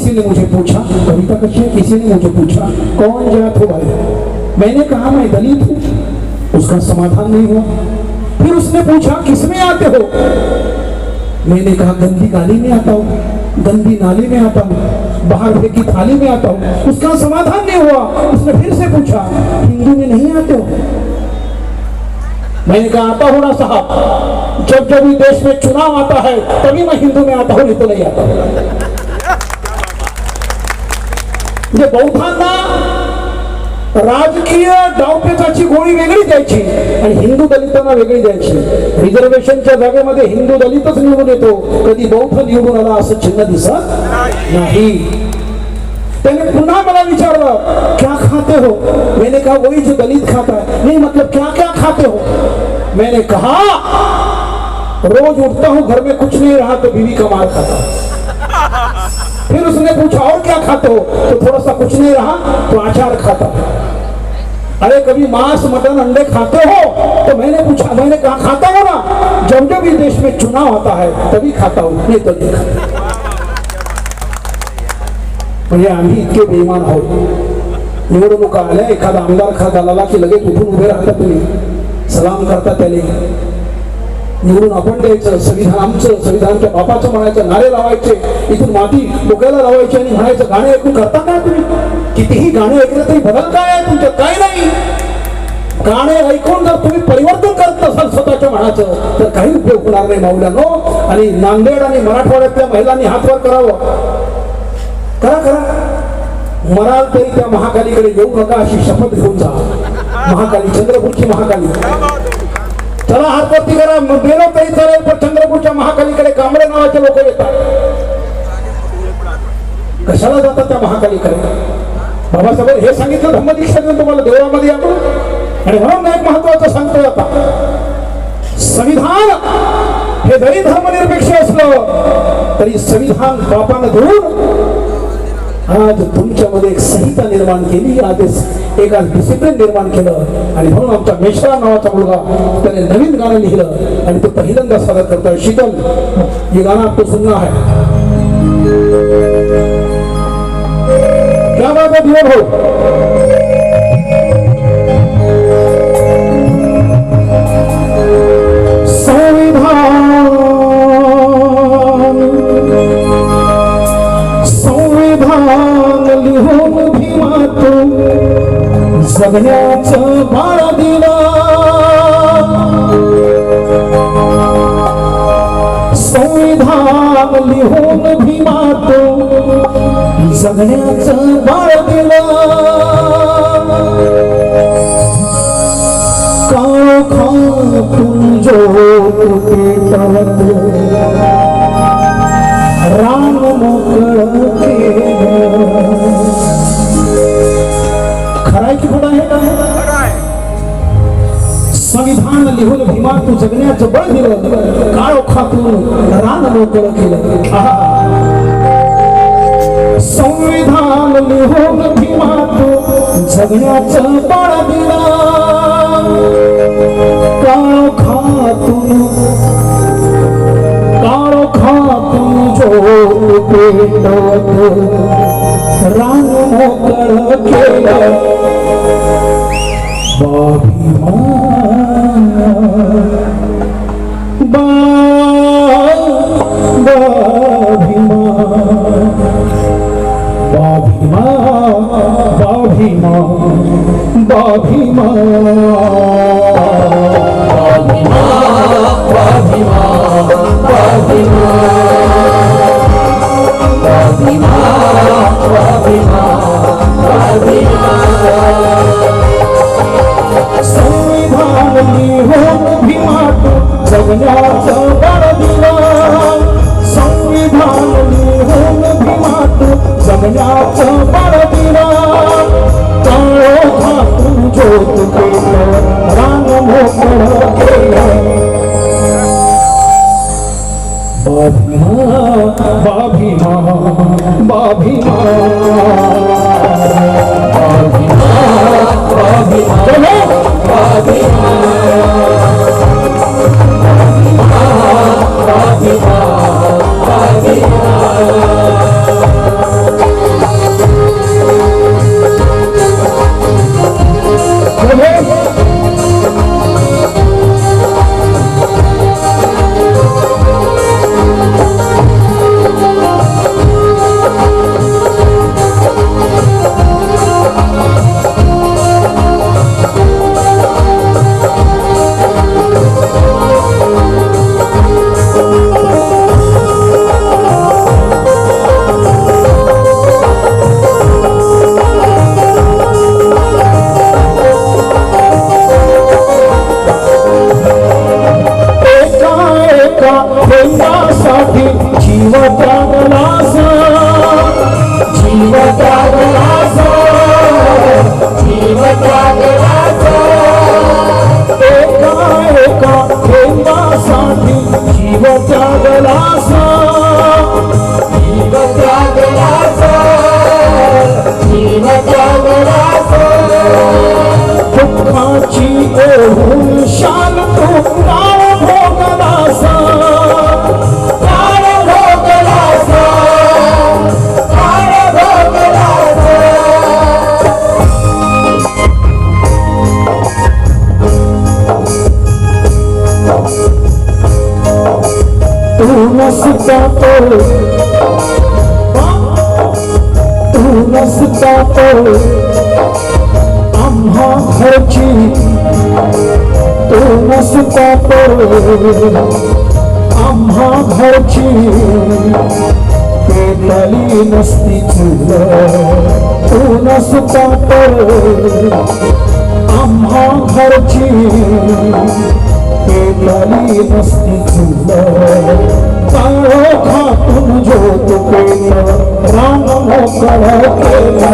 किसी ने मुझे पूछा कविता कशी है किसी ने मुझे पूछा, कौन जात हो भाई मैंने कहा, मैं दलित हूँ। उसका समाधान नहीं हुआ। फिर उसने पूछा किसमें आते हो? मैंने कहा, गंदी गाली में आता हूँ, गंदी नाली में आता हूँ, बाहर फेंकी थाली में आता हूँ। उसका समाधान नहीं हुआ। उसने फिर से पूछा, हिंदू में नहीं आते हो? मैंने कहा, आता हूँ ना साहब। जब जब भी देश में चुनाव आता है, तभी मैं हिंदू में आता हूँ, नहीं तो नहीं आता हूँ। म्हणजे बौद्धांना राजकीय डावपेचाची गोळी वेगळी द्यायची आणि हिंदू दलितांना वेगळी द्यायची. रिझर्वेशनच्या जागेमध्ये हिंदू दलितच निवडून येतो. कधी बौद्ध निवडून आला असं चिन्ह दिसत नाही. त्याने पुन्हा मला विचारलं क्या खाते हो? मैंने कहा वही जो दलित खाता है. नहीं मतलब क्या क्या खाते हो? मैंने कहा रोज उठता हूं घर में कुछ नहीं रहा तो बीवी का मार खाता हूं. फिर उसने पूछा, और क्या खाते हो? तो थोड़ा सा कुछ नहीं रहा तो अचार खाता। अरे, कभी मांस, मटन, अंडे खाते हो? तो मैंने पूछा, मैंने कहा, खाता हो ना। जब जब भी देश में चुनाव आता है, तभी खाता हूँ। नहीं तो नहीं खाता म्हणजे आम्ही इतके बेईमान आहोत निवडणुका आल्या एखादा आमदार खा झाला की लगेच उठून उभे राहता तुम्ही. सलाम करता त्याने निवडून आपण द्यायचं संविधान आमचं संविधानच्या बापाचं म्हणायचं नारे लावायचे इथून माती डोक्याला लावायची आणि म्हणायचं गाणे ऐकून करता काय तुम्ही? कितीही गाणे ऐकलं तरी बदल काय आहे तुमचं काय नाही. गाणे ऐकून जर तुम्ही परिवर्तन करत असाल स्वतःच्या मनाचं तर काही उपयोग होणार नाही माऊल्यानो आणि नांदेड आणि मराठवाड्यातल्या महिलांनी हातवर करावं. करा करा. मराल तरी त्या महाकालीकडे येऊ नका अशी शपथ घेऊन जा. महाकाली चंद्रपूरची महाकाली. चला हातवरती करा. मेलो तरी चालेल पण चंद्रपूरच्या महाकालीकडे कांबळे नावाचे लोक येतात. कशाला जातात त्या महाकालीकडे? बाबासाहेब हे सांगितलं धम्मदीक्षा तुम्हाला देवळामध्ये आपण? आणि म्हणून एक महत्वाचं सांगतोय आता. संविधान हे जरी धर्मनिरपेक्ष असलं तरी संविधान बापानं देऊन आज तुमच्यामध्ये एक संहिता निर्माण केली आज एक आज डिसिप्लिन निर्माण केलं. आणि म्हणून आमचा मेश्रा नावाचा मुलगा त्याने नवीन गाणं लिहिलं. आणि तो पहिल्यांदा सादर करतोय. शीतल हे गाणं आपलं सुनना आहे. क्या बात है. भाऊ सगळ्याच बाळ दिला. संविधान लिहून भीमा तू जगण्याचं बाळ दिला. काळोखातून ज्योत पेटवत लिहून तू जगण्याचं बळ दिलं. काळोखातून रान मोकळ केलं. संविधान लिहून भीमा तू जगण्याचं बळ दिलं. काळोखातून काळो खातून जो पेटवत रान मोकळ केलं. बाभिमा बा Oh, my God. बाभिमा ध्येयासाठी जीव त्यागलास जीव त्यागलास जीव त्यागलास एका एका ध्येयासाठी जीव त्यागलास जीव त्यागलास जीव त्यागलास दुःखाची जातो तूनच जातो आम्हा घरची तूनच जातो आम्हा घरची पेटली नसती चुल तूनच जातो आम्हा घरची पेटली नसती चुल काळो खातून ज्योत पेट राम मोकळ केला